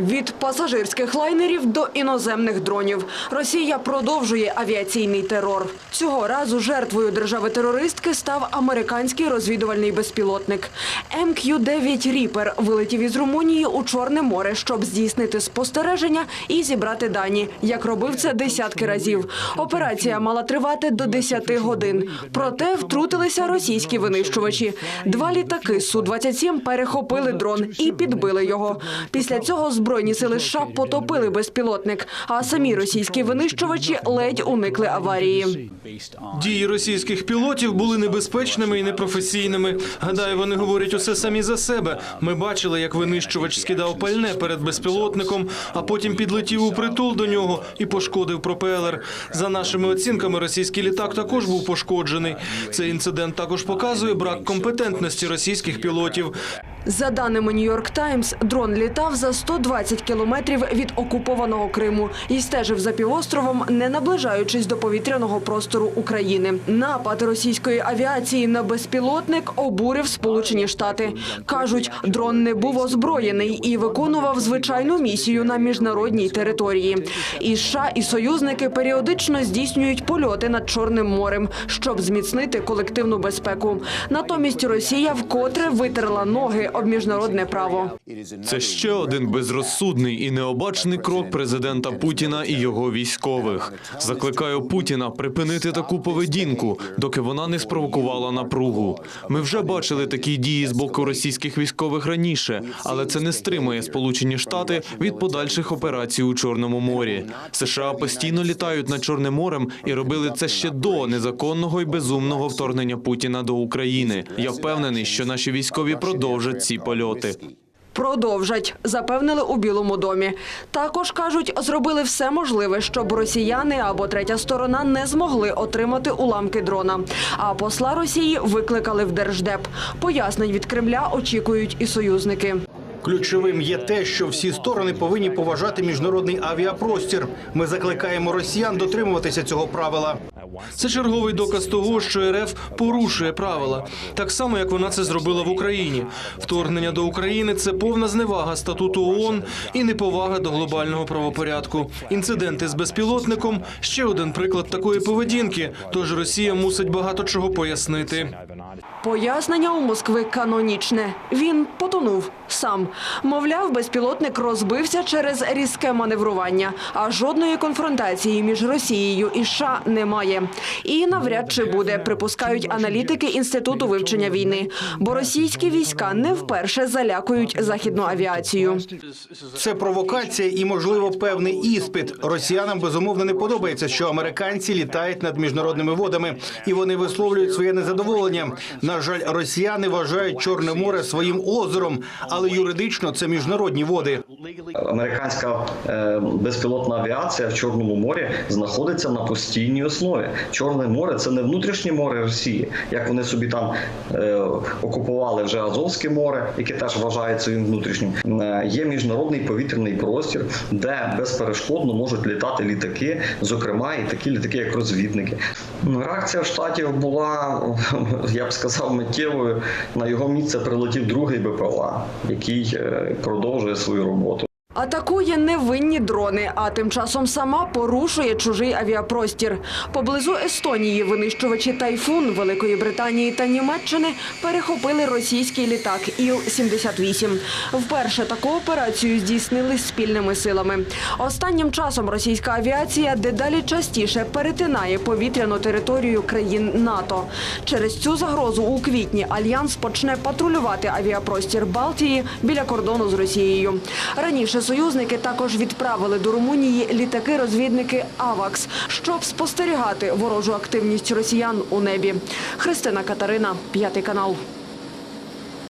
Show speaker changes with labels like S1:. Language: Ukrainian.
S1: Від пасажирських лайнерів до іноземних дронів Росія продовжує авіаційний терор. Цього разу жертвою держави-терористки став американський розвідувальний безпілотник. МК-9 Ріпер вилетів із Румунії у Чорне море, щоб здійснити спостереження і зібрати дані, як робив це десятки разів. Операція мала тривати до 10 годин. Проте втрутилися російські винищувачі. Два літаки Су-27 перехопили дрон і підбили його. Після цього збройні сили США потопили безпілотник, а самі російські винищувачі ледь уникли аварії.
S2: Дії російських пілотів були небезпечними і непрофесійними. Гадаю, вони говорять усе самі за себе. Ми бачили, як винищувач скидав пальне перед безпілотником, а потім підлетів у притул до нього і пошкодив пропелер. За нашими оцінками, російський літак також був пошкоджений. Цей інцидент також показує брак компетентності російських пілотів.
S1: За даними Нью-Йорк Таймс, дрон літав за 120 кілометрів від окупованого Криму і стежив за півостровом, не наближаючись до повітряного простору України. Напад російської авіації на безпілотник обурив Сполучені Штати. кажуть, дрон не був озброєний і виконував звичайну місію на міжнародній території. І США і союзники періодично здійснюють польоти над Чорним морем, щоб зміцнити колективну безпеку. Натомість Росія вкотре витерла ноги об міжнародне право.
S3: Це ще один безрозсудний і необачний крок президента Путіна і його військових. Закликаю Путіна припинити таку поведінку, доки вона не спровокувала напругу. Ми вже бачили такі дії з боку російських військових раніше, але це не стримує Сполучені Штати від подальших операцій у Чорному морі. США постійно літають над Чорним морем і робили це ще до незаконного і безумного вторгнення Путіна до України. Я впевнений, що наші військові продовжать ці польоти.
S1: Продовжать, запевнили у Білому домі. Також кажуть, зробили все можливе, щоб росіяни або третя сторона не змогли отримати уламки дрона. А посла Росії викликали в держдеп. Пояснень від Кремля очікують і союзники.
S4: Ключовим є те, що всі сторони повинні поважати міжнародний авіапростір. Ми закликаємо росіян дотримуватися цього правила.
S2: Це черговий доказ того, що РФ порушує правила, так само як вона це зробила в Україні. Вторгнення до України це повна зневага статуту ООН і неповага до глобального правопорядку. Інциденти з безпілотником ще один приклад такої поведінки. Тож Росія мусить багато чого пояснити.
S1: Пояснення у Москви канонічне. Він потонув сам. Мовляв, безпілотник розбився через різке маневрування, а жодної конфронтації між Росією і США немає. І навряд чи буде, припускають аналітики Інституту вивчення війни. Бо російські війська не вперше залякують західну авіацію.
S4: Це провокація і, можливо, певний іспит. Росіянам безумовно не подобається, що американці літають над міжнародними водами, і вони висловлюють своє незадоволення. На жаль, росіяни вважають Чорне море своїм озером, але юридично це міжнародні води.
S5: Американська е, безпілотна авіація в Чорному морі знаходиться на постійній основі. Чорне море це не внутрішнє море Росії, як вони собі там е, окупували вже Азовське море, яке теж вважають своїм внутрішнім. Е, є міжнародний повітряний простір, де безперешкодно можуть літати літаки, зокрема і такі літаки, як розвідники. Реакція штатів була, я б сказав, миттєвою. На його місце прилетів другий БПЛА, який е, продовжує свою роботу.
S1: Атакує невинні дрони, а тим часом сама порушує чужий авіапростір. Поблизу Естонії винищувачі Тайфун Великої Британії та Німеччини перехопили російський літак Іл-78. Вперше таку операцію здійснили спільними силами. Останнім часом російська авіація дедалі частіше перетинає повітряну територію країн НАТО. Через цю загрозу у квітні альянс почне патрулювати авіапростір Балтії біля кордону з Росією. Раніше союзники також відправили до Румунії літаки-розвідники «Авакс», щоб спостерігати ворожу активність росіян у небі. Христина Катерина, п'ятий канал.